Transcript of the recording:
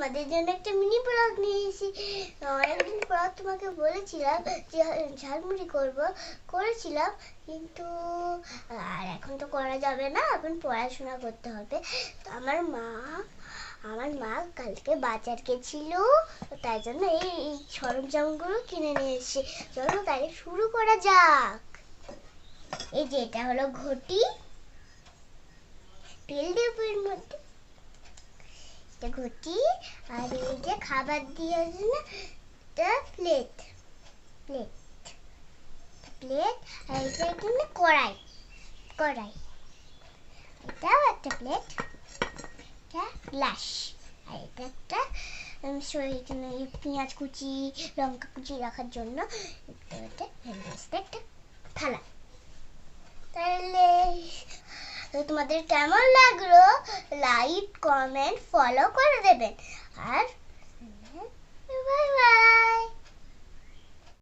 তোমাদের জন্য একটা মিনি ব্লগ নিয়ে এসেছি। অনেকদিন পর তোমাকে বলেছিলাম যে, ঝালমুড়ি করব, করেছিলাম, কিন্তু, আর এখন তো করা যাবে না, এখন পড়াশোনা করতে হবে। তো আমার মা আমার মা কালকে বাজার গেছিল তাই জন্য এই এই সরঞ্জামগুলো কিনে নিয়ে এসেছে। চলো তাই শুরু করা যাক। এই যে, এটা হলো ঘটি। তেল এর মধ্যে আর এই যে খাবার দিয়ে প্লেট প্লেট প্লেট আর এটা কড়াই কড়াই। এটাও একটা প্লেট এটা গ্লাস আর একটা এখানে পেঁয়াজ কুচি, লঙ্কা কুচি রাখার জন্য একটা থালা। তাহলে তো তোমাদের কেমন লাগল? লাইক কমেন্ট ফলো করে দেবেন। আর